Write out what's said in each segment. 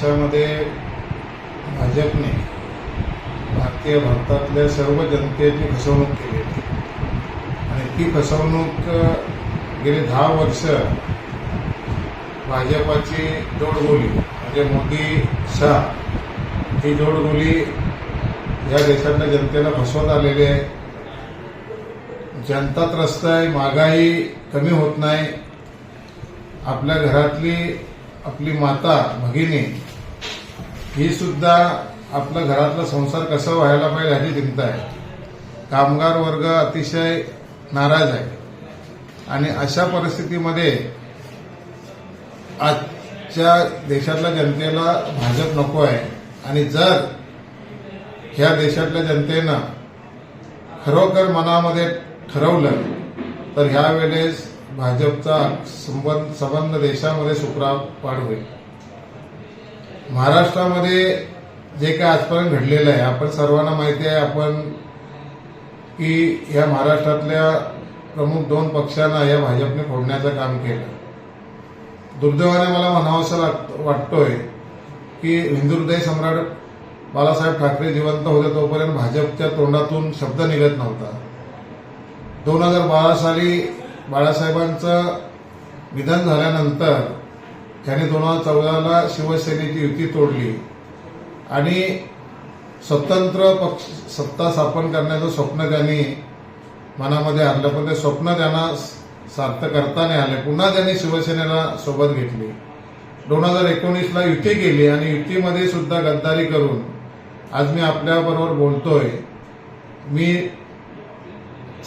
देशामध्ये भाजपने भारतीय भारतातल्या सर्व जनतेची फसवणूक केली आणि ती फसवणूक गेली दहा वर्ष भाजपाची जोडगोली म्हणजे मोदी शाह ही जोडगोली या देशातल्या जनतेला फसवत आलेली आहे. जनता त्रस्त आहे महागाई कमी होत नाही. आपल्या घरातली आपली माता भगिनी ही सुद्धा आपलं घरातला संसार कसा व्हायला पाहिजे ह्याची चिंता आहे. कामगार वर्ग अतिशय नाराज आहे. आणि अशा परिस्थितीमध्ये आजच्या देशातल्या जनतेला भाजप नको आहे. आणि जर ह्या देशातल्या जनतेनं खरोखर मनामध्ये ठरवलं तर ह्यावेळेस भाजपचा संबंध संबंध देशामध्ये सुप्रापाड होईल महाराष्ट्रामध्ये जे काय आजपर्यंत घडलेलं आहे आपण सर्वांना माहिती आहे आपण की या महाराष्ट्रातल्या प्रमुख दोन पक्षांना या भाजपने फोडण्याचं काम केलं. दुर्दैवाने मला म्हणावंसं लाग- वाटतोय की हिंदू सम्राट बाळासाहेब ठाकरे जिवंत होते तोपर्यंत भाजपच्या तोंडातून शब्द निघत नव्हता. दोन हजार बारा साली बाळासाहेबांचं निधन झाल्यानंतर त्याने दोन हजार चौदाला शिवसेनेची युती तोडली. आणि स्वतंत्र पक्ष सत्ता स्थापन करण्याचं स्वप्न त्यांनी मनामध्ये आणलं. पण ते स्वप्न त्यांना सार्थ करता नाही आले. पुन्हा त्यांनी शिवसेनेला सोबत घेतली. दोन हजार एकोणीसला युती केली आणि युतीमध्ये सुद्धा गद्दारी करून आज मी आपल्याबरोबर बोलतोय. मी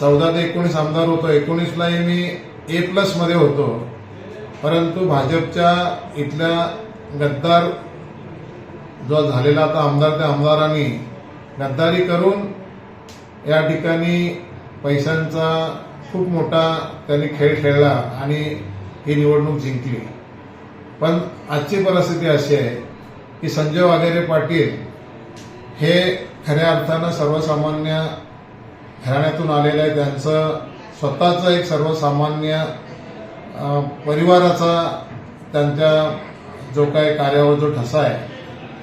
चौदा ते एकोणीस आमदार होतो. एकोणीसलाही मी ए प्लसमध्ये होतो. परंतु भाजपच्या इथल्या गद्दार जो झालेला आता आमदार त्या आमदारांनी गद्दारी करून या ठिकाणी पैशांचा खूप मोठा त्यांनी खेळ खेळला आणि ही निवडणूक जिंकली. पण आजची परिस्थिती अशी आहे की संजय वाघेरे पाटील हे खऱ्या अर्थानं सर्वसामान्य घराण्यातून आलेलं आहे त्यांचं स्वतःचं एक सर्वसामान्य परिवाराचा त्यांच्या जो काही कार्यावर जो ठसा आहे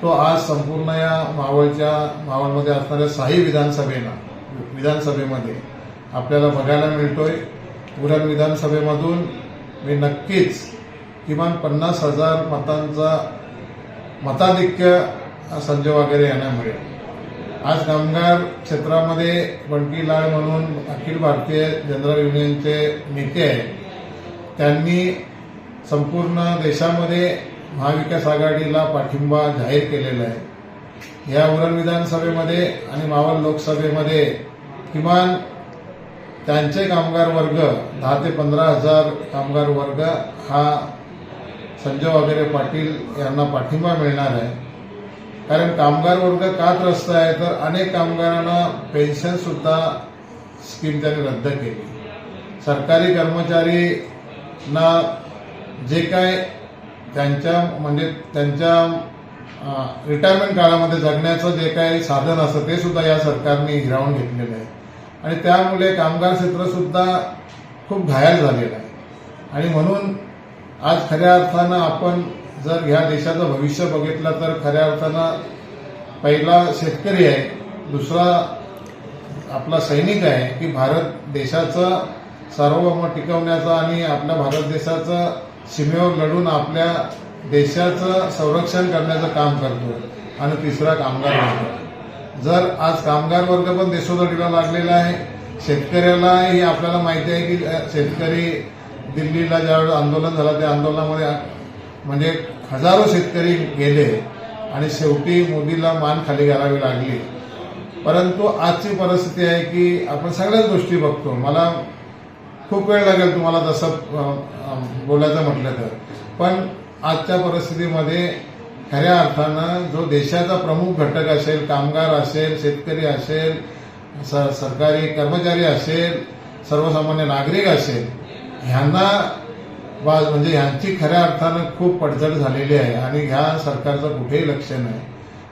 तो आज संपूर्ण या मावळच्या मावळमध्ये असणाऱ्या साही विधानसभेला विधानसभेमध्ये आपल्याला बघायला मिळतोय. उरण विधानसभेमधून मी नक्कीच किमान पन्नास हजार मतांचा मताधिक्य संजय वगैरे यांना मिळेल. आज कामगार क्षेत्रामध्ये बंटी लाड म्हणून अखिल भारतीय जनरल युनियनचे नेते आहेत. त्यांनी संपूर्ण देशामध्ये महाविकास आघाडीला पाठिंबा जाहीर केलेला आहे. या उरण विधानसभेमध्ये आणि मावळ लोकसभेमध्ये किमान त्यांचे कामगार वर्ग दहा ते पंधरा हजार कामगार वर्ग हा संजय वगैरे पाटील यांना पाठिंबा मिळणार आहे. कारण कामगार वर्ग का त्रस्त आहे? तर अनेक कामगारांना पेन्शनसुद्धा स्कीम त्यांनी रद्द केली. सरकारी कर्मचारी ना जे काय त्यांच्या म्हणजे त्यांच्या रिटायरमेंट काळामध्ये जगण्याचं जे काही साधन असतं ते सुद्धा या सरकारने हिरावून घेतलेलं आहे. आणि त्यामुळे कामगार क्षेत्र सुद्धा खूप घायल झालेलं आहे. आणि म्हणून आज खऱ्या अर्थानं आपण जर ह्या देशाचं भविष्य बघितलं तर खऱ्या अर्थानं पहिला शेतकरी आहे दुसरा आपला सैनिक आहे की भारत देशाचं सार्वभौम टिकवण्याचा आणि आपल्या भारत देशाचं सीमेवर लढून आपल्या देशाचं संरक्षण करण्याचं काम करतो आणि तिसरा कामगार वर्ग. जर आज कामगार वर्ग पण देशोधडीला लागलेला आहे शेतकऱ्यालाही आपल्याला माहिती आहे की शेतकरी दिल्लीला ज्यावेळेस आंदोलन झालं त्या आंदोलनामध्ये म्हणजे हजारो शेतकरी गेले आणि शेवटी मोदीला मान खाली घालावी लागली. परंतु आजची परिस्थिती आहे की आपण सगळ्याच गोष्टी बघतो. मला खूप वेळ लागेल तुम्हाला जसं बोलायचं म्हटलं तर. पण आजच्या परिस्थितीमध्ये खऱ्या अर्थानं जो देशाचा प्रमुख घटक असेल कामगार असेल शेतकरी असेल स- सरकारी कर्मचारी असेल सर्वसामान्य नागरिक असेल ह्यांना वा म्हणजे ह्यांची खऱ्या अर्थानं खूप पडझड झालेली आहे आणि ह्या सरकारचं कुठेही लक्ष नाही.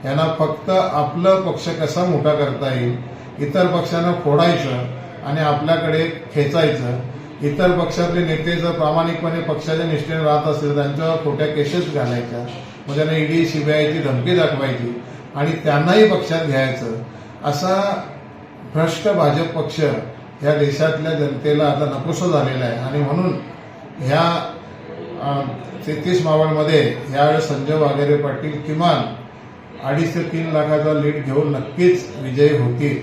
यांना फक्त आपलं पक्ष कसा मोठा करता येईल इतर पक्षांना फोडायचं आणि आपल्याकडे खेचायचं. इतर पक्षातले नेते जर प्रामाणिकपणे पक्षाच्या निष्ठेने राहत असतील त्यांच्यावर खोट्या केसेस घालायच्या. मग त्यांना ईडी सीबीआयची धमकी दाखवायची. आणि त्यांनाही पक्षात घ्यायचं. असा भ्रष्ट भाजप पक्ष या देशातल्या जनतेला आता नकोसं झालेला आहे. आणि म्हणून ह्या तेहतीस मावळमध्ये यावेळेस संजय वाघेरे पाटील किमान अडीच ते तीन लाखाचा लीड घेऊन नक्कीच विजयी होतील.